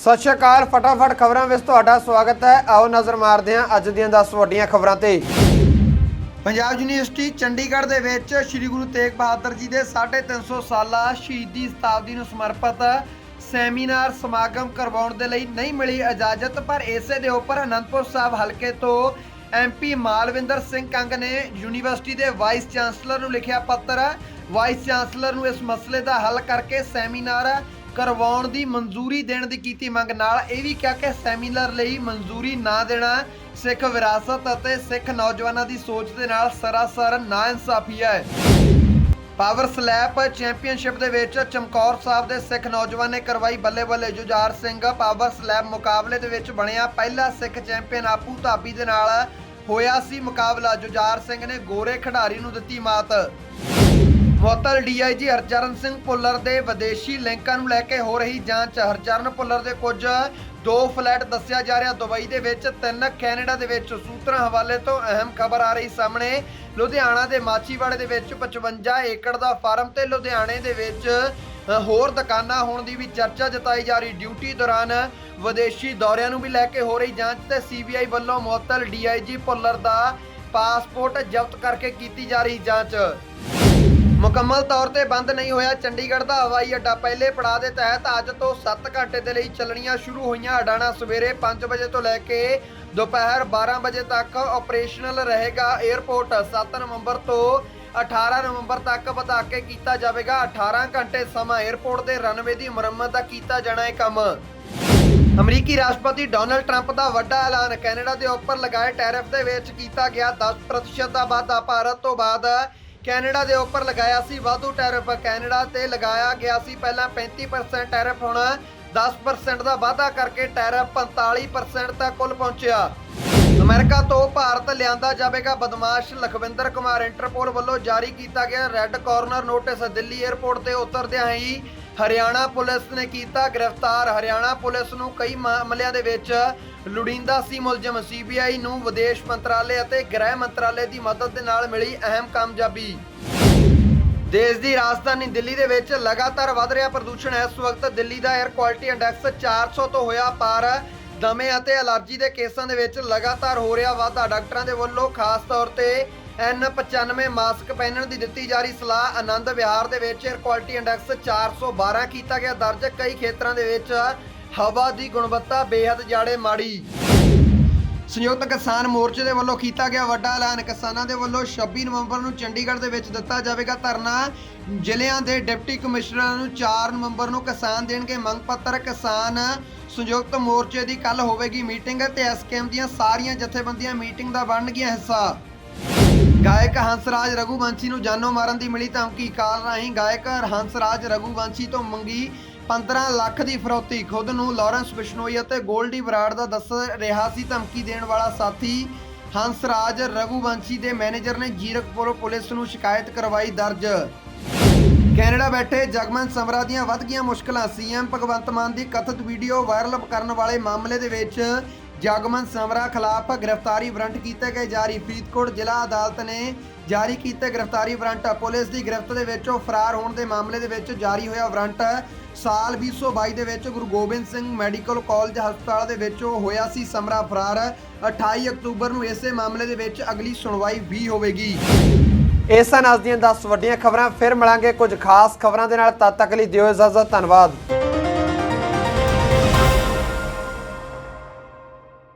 ਸਤਿ ਸ਼੍ਰੀ ਅਕਾਲ, ਫਟਾਫਟ ਖਬਰਾਂ ਵਿੱਚ ਤੁਹਾਡਾ ਸਵਾਗਤ ਹੈ। ਆਓ ਨਜ਼ਰ ਮਾਰਦੇ ਹਾਂ ਅੱਜ ਦੀਆਂ 10 ਵੱਡੀਆਂ ਖਬਰਾਂ ਤੇ। ਪੰਜਾਬ ਯੂਨੀਵਰਸਿਟੀ ਚੰਡੀਗੜ੍ਹ ਦੇ ਵਿੱਚ ਸ੍ਰੀ ਗੁਰੂ ਤੇਗ ਬਹਾਦਰ ਜੀ ਦੇ 350 ਸਾਲਾ ਸ਼ਹੀਦੀ ਸ਼ਤਾਬਦੀ ਨੂੰ ਸਮਰਪਿਤ ਸੈਮੀਨਾਰ ਸਮਾਗਮ ਕਰਵਾਉਣ ਦੇ ਲਈ ਨਹੀਂ ਮਿਲੀ ਇਜਾਜ਼ਤ, ਪਰ ਇਸੇ ਦੇ ਉੱਪਰ ਅਨੰਦਪੁਰ ਸਾਹਿਬ ਹਲਕੇ ਤੋਂ ਐਮਪੀ ਮਾਲਵਿੰਦਰ ਸਿੰਘ ਕੰਗ ਨੇ ਯੂਨੀਵਰਸਿਟੀ ਦੇ ਵਾਈਸ ਚਾਂਸਲਰ ਨੂੰ ਲਿਖਿਆ ਪੱਤਰ। ਵਾਈਸ ਚਾਂਸਲਰ ਨੂੰ ਇਸ ਮਸਲੇ ਦਾ ਹੱਲ ਕਰਕੇ ਸੈਮੀਨਾਰ ਕਰਵਾਉਣ ਦੀ ਮਨਜ਼ੂਰੀ ਦੇਣ ਦੀ ਕੀਤੀ ਮੰਗ ਨਾਲ ਇਹ ਵੀ ਕਿਹਾ ਕਿ ਸੈਮੀਨਾਰ ਲਈ ਮਨਜ਼ੂਰੀ ਨਾ ਦੇਣਾ ਸਿੱਖ ਵਿਰਾਸਤ ਅਤੇ ਸਿੱਖ ਨੌਜਵਾਨਾਂ ਦੀ ਸੋਚ ਦੇ ਨਾਲ ਸਰਾਸਰ ਨਾਇਨਸਾਫੀ ਹੈ। ਪਾਵਰ ਸਲੈਪ ਚੈਂਪੀਅਨਸ਼ਿਪ ਦੇ ਵਿੱਚ ਚਮਕੌਰ ਸਾਹਿਬ ਦੇ ਸਿੱਖ ਨੌਜਵਾਨ ਨੇ ਕਰਵਾਈ ਬੱਲੇ ਬੱਲੇ ਜੁਝਾਰ ਸਿੰਘ ਪਾਵਰ ਸਲੈਪ ਮੁਕਾਬਲੇ ਦੇ ਵਿੱਚ ਬਣਿਆ ਪਹਿਲਾ ਸਿੱਖ ਚੈਂਪੀਅਨ ਆਪੂ ਧਾਬੀ ਦੇ ਨਾਲ ਹੋਇਆ ਸੀ ਮੁਕਾਬਲਾ। ਜੁਝਾਰ ਸਿੰਘ ਨੇ ਗੋਰੇ ਖਿਡਾਰੀ ਨੂੰ ਦਿੱਤੀ ਮਾਤ। ਮੁਅੱਤਲ ਡੀਆਈਜੀ ਹਰਚਰਨ ਸਿੰਘ ਭੁੱਲਰ ਦੇ ਵਿਦੇਸ਼ੀ ਲਿੰਕਾਂ ਨੂੰ ਲੈ ਕੇ ਹੋ ਰਹੀ ਜਾਂਚ। ਹਰਚਰਨ ਭੁੱਲਰ ਦੇ ਕੁਝ ਦੋ ਫਲੈਟ ਦੱਸਿਆ ਜਾ ਰਿਹਾ। ਦੁਬਈ ਦੇ ਵਿੱਚ ਤਿੰਨ, ਕੈਨੇਡਾ ਦੇ ਵਿੱਚ ਸੂਤਰਾਂ ਹਵਾਲੇ ਤੋਂ ਅਹਿਮ ਖਬਰ ਆ ਰਹੀ ਸਾਹਮਣੇ। ਲੁਧਿਆਣਾ ਦੇ ਮਾਚੀਵਾੜੇ ਦੇ ਵਿੱਚ 55 ਏਕੜ ਦਾ ਫਾਰਮ ਤੇ ਲੁਧਿਆਣੇ ਦੇ ਵਿੱਚ ਹੋਰ ਦੁਕਾਨਾਂ ਹੋਣ ਦੀ ਵੀ ਚਰਚਾ ਜਤਾਈ ਜਾ ਰਹੀ। ਡਿਊਟੀ ਦੌਰਾਨ ਵਿਦੇਸ਼ੀ ਦੌਰਿਆਂ ਨੂੰ ਵੀ ਲੈ ਕੇ ਹੋ ਰਹੀ ਜਾਂਚ ਤੇ ਸੀਬੀਆਈ ਵੱਲੋਂ ਮੁਅੱਤਲ ਡੀਆਈਜੀ ਭੁੱਲਰ ਦਾ ਪਾਸਪੋਰਟ ਜ਼ਬਤ ਕਰਕੇ ਕੀਤੀ ਜਾ ਰਹੀ ਜਾਂਚ। ਮੁਕੰਮਲ ਤੌਰ ਤੇ ਬੰਦ ਨਹੀਂ ਹੋਇਆ। ਚੰਡੀਗੜ੍ਹ ਦਾ ਹਵਾਈ ਅੱਡਾ ਪਹਿਲੇ ਪੜਾਅ ਦੇ ਤਹਿਤ ਅੱਜ ਤੋਂ 7 ਘੰਟੇ ਦੇ ਲਈ ਚੱਲਣੀਆਂ ਸ਼ੁਰੂ ਹੋਈਆਂ। ਉਡਾਣਾਂ ਸਵੇਰੇ 5 ਵਜੇ ਤੋਂ ਲੈ ਕੇ ਦੁਪਹਿਰ 12 ਵਜੇ ਤੱਕ ਆਪਰੇਸ਼ਨਲ ਰਹੇਗਾ 에ਅਰਪੋਰਟ 7 ਨਵੰਬਰ ਤੋਂ 18 ਨਵੰਬਰ ਤੱਕ ਵਧਾ ਕੇ ਕੀਤਾ ਜਾਵੇਗਾ। 18 ਘੰਟੇ ਸਮਾਂ 에ਅਰਪੋਰਟ ਦੇ ਰਨਵੇ ਦੀ ਮੁਰੰਮਤ ਦਾ ਕੀਤਾ ਜਾਣਾ ਹੈ ਕੰਮ। ਅਮਰੀਕੀ ਰਾਸ਼ਟਰਪਤੀ ਡੋਨਲਡ ਟਰੰਪ ਦਾ ਵੱਡਾ ਐਲਾਨ। ਕੈਨੇਡਾ ਦੇ ਉੱਪਰ ਲਗਾਏ ਟੈਰਿਫ ਦੇ ਵਿੱਚ ਕੀਤਾ ਗਿਆ 10% ਦਾ ਵਾਧਾ। ਭਾਰਤ ਤੋਂ ਬਾਅਦ ਕੈਨੇਡਾ ਦੇ ਉੱਪਰ ਲਗਾਇਆ ਸੀ ਵਾਧੂ ਟੈਰਿਫ। ਕੈਨੇਡਾ ਤੇ ਲਗਾਇਆ ਗਿਆ ਸੀ ਪਹਿਲਾਂ 35% ਟੈਰਿਫ, ਹੁਣ 10% ਦਾ ਵਾਧਾ ਕਰਕੇ ਟੈਰਿਫ 45% ਤੱਕ ਕੁੱਲ ਪਹੁੰਚਿਆ। ਅਮਰੀਕਾ ਤੋਂ ਭਾਰਤ ਲਿਆਂਦਾ ਜਾਵੇਗਾ ਬਦਮਾਸ਼ ਲਖਵਿੰਦਰ ਕੁਮਾਰ। ਇੰਟਰਪੋਲ ਵੱਲੋਂ ਜਾਰੀ ਕੀਤਾ ਗਿਆ red corner notice Delhi airport ਤੇ ਉਤਰਦਿਆਂ ਹੀ ਹਰਿਆਣਾ ਪੁਲਿਸ ਨੇ ਕੀਤਾ ਗ੍ਰਿਫਤਾਰ। ਹਰਿਆਣਾ ਪੁਲਿਸ ਨੂੰ ਕਈ ਮਾਮਲਿਆਂ ਦੇ ਵਿੱਚ ਲੁੜੀਂਦਾ ਸੀ ਮੁਲਜ਼ਮ। ਸੀਬੀਆਈ ਨੂੰ ਵਿਦੇਸ਼ ਮੰਤਰਾਲੇ ਅਤੇ ਗ੍ਰਹਿ ਮੰਤਰਾਲੇ ਦੀ ਮਦਦ ਦੇ ਨਾਲ ਮਿਲੀ ਅਹਿਮ ਕਾਮਯਾਬੀ। ਦੇਸ਼ ਦੀ ਰਾਜਧਾਨੀ ਦਿੱਲੀ ਦੇ ਵਿੱਚ ਲਗਾਤਾਰ ਵੱਧ ਰਿਹਾ ਪ੍ਰਦੂਸ਼ਣ। ਇਸ ਵਕਤ ਦਿੱਲੀ ਦਾ 에ਅਰ ਕੁਆਲਿਟੀ ਇੰਡੈਕਸ 400 ਤੋਂ ਹੋਇਆ ਪਾਰ। ਦਮੇ ਅਤੇ ਅਲਰਜੀ ਦੇ ਕੇਸਾਂ ਦੇ ਵਿੱਚ ਲਗਾਤਾਰ ਹੋ ਰਿਹਾ ਵਾਧਾ। ਡਾਕਟਰਾਂ ਦੇ ਵੱਲੋਂ ਖਾਸ ਤੌਰ ਤੇ N95 ਮਾਸਕ ਪਹਿਨਣ ਦੀ ਦਿੱਤੀ ਜਾ ਰਹੀ ਸਲਾਹ ਆਨੰਦ ਵਿਹਾਰ ਦੇ ਵਿੱਚ ਏਅਰ ਕੁਆਲਿਟੀ ਇੰਡੈਕਸ 412 ਕੀਤਾ ਗਿਆ ਦਰਜ। ਕਈ ਖੇਤਰਾਂ ਦੇ ਵਿੱਚ ਹਵਾ ਦੀ ਗੁਣਵੱਤਾ ਬੇहद ਜਾੜੇ ਮਾੜੀ। ਸੰਯੁਕਤ ਕਿਸਾਨ ਮੋਰਚੇ ਦੇ ਵੱਲੋਂ ਕੀਤਾ ਗਿਆ ਵੱਡਾ ਐਲਾਨ। ਕਿਸਾਨਾਂ ਦੇ ਵੱਲੋਂ 26 ਨਵੰਬਰ ਨੂੰ ਚੰਡੀਗੜ੍ਹ ਦੇ ਵਿੱਚ ਦਿੱਤਾ ਜਾਵੇਗਾ ਧਰਨਾ। ਜ਼ਿਲ੍ਹਿਆਂ ਦੇ ਡਿਪਟੀ ਕਮਿਸ਼ਨਰਾਂ ਨੂੰ 4 ਨਵੰਬਰ ਨੂੰ ਕਿਸਾਨ ਦੇਣਗੇ ਮੰਗ ਪੱਤਰ। ਕਿਸਾਨ ਸੰਯੁਕਤ ਮੋਰਚੇ ਦੀ ਕੱਲ ਹੋਵੇਗੀ ਮੀਟਿੰਗ ਤੇ ਐਸਕੇਐਮ ਦੀਆਂ ਸਾਰੀਆਂ ਜਥੇਬੰਦੀਆਂ ਮੀਟਿੰਗ ਦਾ ਬਣਨਗੀਆਂ ਹਿੱਸਾ। ਗਾਇਕ ਹੰਸਰਾਜ ਰਘੂਵੰਸ਼ੀ ਨੂੰ ਜਾਨੋਂ ਮਾਰਨ ਦੀ ਮਿਲੀ ਧਮਕੀ ਕਾਲ ਰਾਹੀਂ ਗਾਇਕ ਹੰਸਰਾਜ ਰਘੂਵੰਸ਼ੀ ਤੋਂ ਮੰਗੀ 15 ਲੱਖ ਦੀ ਫਰੋਤੀ। ਖੁਦ ਨੂੰ ਲਾਰੈਂਸ ਬਿਸ਼ਨੋਈ ਅਤੇ ਗੋਲਡੀ ਬਰਾੜ ਦਾ ਦੱਸ ਰਿਹਾ ਸੀ ਧਮਕੀ ਦੇਣ ਵਾਲਾ ਸਾਥੀ ਹੰਸਰਾਜ ਰਘੂਵੰਸ਼ੀ ਦੇ ਮੈਨੇਜਰ ਨੇ ਜੀਰਕਪੁਰ ਪੁਲਿਸ ਨੂੰ ਸ਼ਿਕਾਇਤ ਕਰਵਾਈ ਦਰਜ। ਕੈਨੇਡਾ ਬੈਠੇ ਜਗਮਨ ਸਮਰਾ ਦੀਆਂ ਵੱਧ ਗਈਆਂ ਮੁਸ਼ਕਲਾਂ। ਸੀਐਮ ਭਗਵੰਤ ਮਾਨ ਦੀ ਕਥਿਤ ਵੀਡੀਓ ਵਾਇਰਲ ਕਰਨ ਵਾਲੇ ਮਾਮਲੇ ਦੇ ਵਿੱਚ ਜਗਮਨ ਸਮਰਾ ਖਿਲਾਫ ਗ੍ਰਿਫਤਾਰੀ ਵਾਰੰਟ ਕੀਤੇ ਗਏ ਜਾਰੀ। ਫਰੀਦਕੋਟ ਜ਼ਿਲ੍ਹਾ ਅਦਾਲਤ ਨੇ ਜਾਰੀ ਕੀਤੇ ਗ੍ਰਿਫਤਾਰੀ ਵਾਰੰਟ। ਪੁਲਿਸ ਦੀ ਗ੍ਰਿਫਤ ਦੇ ਵਿੱਚ ਉਹ ਫਰਾਰ ਹੋਣ ਦੇ ਮਾਮਲੇ ਦੇ ਵਿੱਚ ਜਾਰੀ ਹੋਇਆ ਵਾਰੰਟ। ਸਾਲ 2022 ਦੇ ਵਿੱਚ ਗੁਰੂ ਗੋਬਿੰਦ ਸਿੰਘ ਮੈਡੀਕਲ ਕਾਲਜ ਹਸਪਤਾਲ ਦੇ ਵਿੱਚ ਉਹ ਹੋਇਆ ਸੀ ਸਮਰਾ ਫਰਾਰ। 28 ਅਕਤੂਬਰ ਨੂੰ ਇਸੇ ਮਾਮਲੇ ਦੇ ਵਿੱਚ ਅਗਲੀ ਸੁਣਵਾਈ ਵੀ ਹੋਵੇਗੀ। ਇਸ ਸਨ ਅੱਜ ਦੀਆਂ 10 ਵੱਡੀਆਂ ਖਬਰਾਂ। ਫਿਰ ਮਿਲਾਂਗੇ ਕੁਝ ਖਾਸ ਖਬਰਾਂ ਦੇ ਨਾਲ। ਤਦ ਤੱਕ ਲਈ ਦਿਓ ਇਜਾਜ਼ਤ। ਧੰਨਵਾਦ।